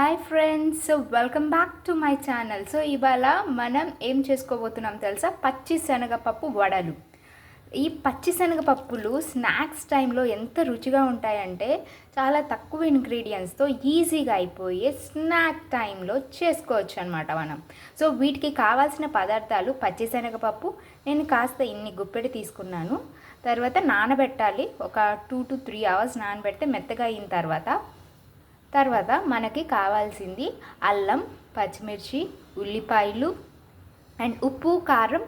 Hi friends welcome back to my channel so ఇవాళ మనం ఏం చేసుకోబోతున్నాం తెలుసా? పచ్చి శనగపప్పు వడలు. ఈ పచ్చి శనగపప్పులు స్నాక్స్ టైంలో ఎంత రుచిగా ఉంటాయంటే చాలా తక్కువ ఇంగ్రీడియంట్స్తో ఈజీగా అయిపోయే స్నాక్ టైంలో చేసుకోవచ్చు అనమాట మనం. సో వీటికి కావాల్సిన పదార్థాలు పచ్చి శనగపప్పు నేను కాస్త ఇన్ని గుప్పెడి తీసుకున్నాను. తర్వాత నానబెట్టాలి. ఒక టూ టు త్రీ అవర్స్ నానబెడితే మెత్తగా అయిన తర్వాత తర్వాత మనకి కావాల్సింది అల్లం పచ్చిమిర్చి ఉల్లిపాయలు అండ్ ఉప్పు కారం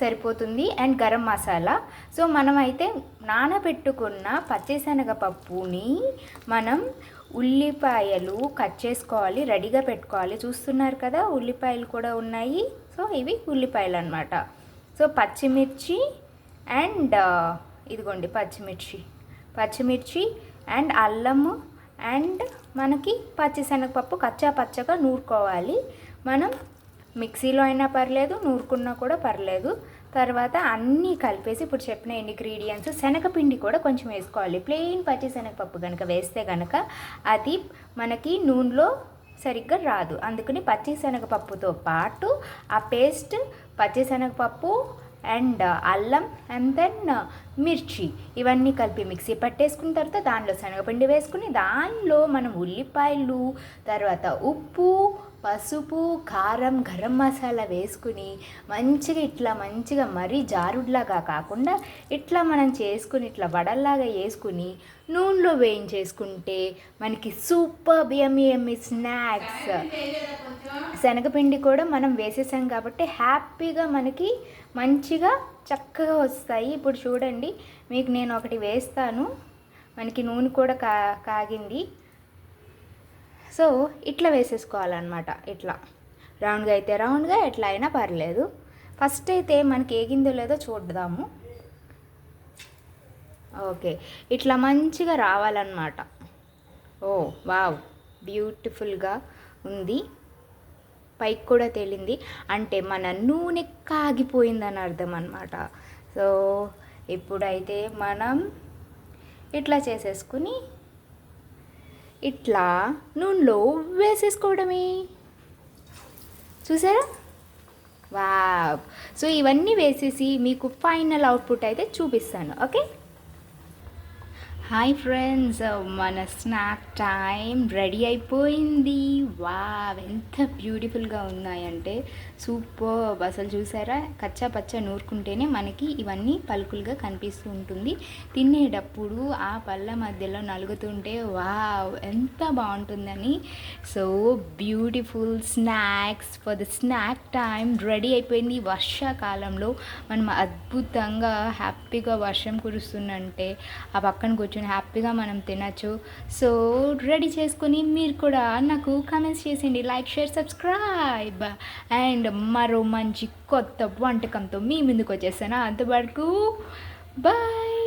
సరిపోతుంది అండ్ గరం మసాలా. సో మనమైతే నానబెట్టుకున్న పచ్చిశనగపప్పుని మనం ఉల్లిపాయలు కట్ చేసుకోవాలి రెడీగా పెట్టుకోవాలి. చూస్తున్నారు కదా ఉల్లిపాయలు కూడా ఉన్నాయి. సో ఇవి ఉల్లిపాయలు అనమాట సో పచ్చిమిర్చి అండ్ ఇదిగోండి పచ్చిమిర్చి. పచ్చిమిర్చి అండ్ అల్లము అండ్ మనకి పచ్చిశనగపప్పు కచ్చా పచ్చగా నూరుకోవాలి. మనం మిక్సీలో అయినా పర్లేదు నూరుకున్నా కూడా పర్లేదు. తర్వాత అన్నీ కలిపేసి ఇప్పుడు చెప్పిన ఇంగ్రీడియంట్స్ శనగపిండి కూడా కొంచెం వేసుకోవాలి. ప్లెయిన్ పచ్చి శనగపప్పు కనుక వేస్తే కనుక అది మనకి నూనెలో సరిగ్గా రాదు. అందుకని పచ్చి శనగపప్పుతో పాటు ఆ పేస్ట్ పచ్చి శనగపప్పు అండ్ uh, అల్లం అండ్ దెన్ uh, మిర్చి. ఇవన్నీ కలిపి మిక్సీ పట్టేసుకున్న తర్వాత దానిలో శనగపిండి వేసుకుని దానిలో మనం ఉల్లిపాయలు తర్వాత ఉప్పు పసుపు కారం గరం మసాలా వేసుకుని మంచిగా ఇట్లా మంచిగా మరీ జారుడ్లాగా కాకుండా ఇట్లా మనం చేసుకుని ఇట్లా వడల్లాగా వేసుకుని నూనెలో వేయించేసుకుంటే మనకి సూపర్ ఎమ్మి ఎమ్మి స్నాక్స్. శనగపిండి కూడా మనం వేసేసాం కాబట్టి హ్యాపీగా మనకి మంచిగా చక్కగా వస్తాయి. ఇప్పుడు చూడండి మీకు నేను ఒకటి వేస్తాను. మనకి నూనె కూడా కా కాగింది. సో ఇట్లా వేసేసుకోవాలన్నమాట ఇట్లా. రౌండ్గా అయితే రౌండ్గా ఎట్లా అయినా పర్లేదు. ఫస్ట్ అయితే మనకి ఏగిందో లేదో చూద్దాము. ఓకే. ఇట్లా మంచిగా రావాలన్నమాట. Oh wow. బ్యూటిఫుల్గా ఉంది. పైకి కూడా తేలింది. అంటే మన నూనె కాగిపోయిందని అర్థం అనమాట సో ఇప్పుడైతే మనం ఇట్లా చేసేసుకుని ఇట్లా నూనెలో వేసేసుకోవడమే. చూసారా? వావ్. సో ఇవన్నీ వేసేసి మీకు ఫైనల్ అవుట్పుట్ అయితే చూపిస్తాను ఓకే? హాయ్ ఫ్రెండ్స్ మన స్నాక్ టైం రెడీ అయిపోయింది. వావ్ ఎంత బ్యూటిఫుల్గా ఉన్నాయంటే సూపర్ అసలు చూసారా? కచ్చా పచ్చ నూరుకుంటేనే మనకి ఇవన్నీ పలుకులుగా కనిపిస్తూ ఉంటుంది. తినేటప్పుడు ఆ పళ్ళ మధ్యలో నలుగుతుంటే వావ్ ఎంత బాగుంటుందని. So beautiful snacks for the snack time ready అయిపోయింది. వర్షాకాలంలో మనం అద్భుతంగా హ్యాపీగా వర్షం కురుస్తుందంటే ఆ పక్కన కూర్చొని హ్యాపీగా మనం తినచ్చు. సో రెడీ చేసుకొని మీరు కూడా నాకు కామెంట్స్ చేసేయండి. లైక్ షేర్ సబ్స్క్రైబ్ అండ్ మరో మంచి కొత్త వంటకంతో మీ ముందుకు వచ్చేసాను అంతవరకు బాయ్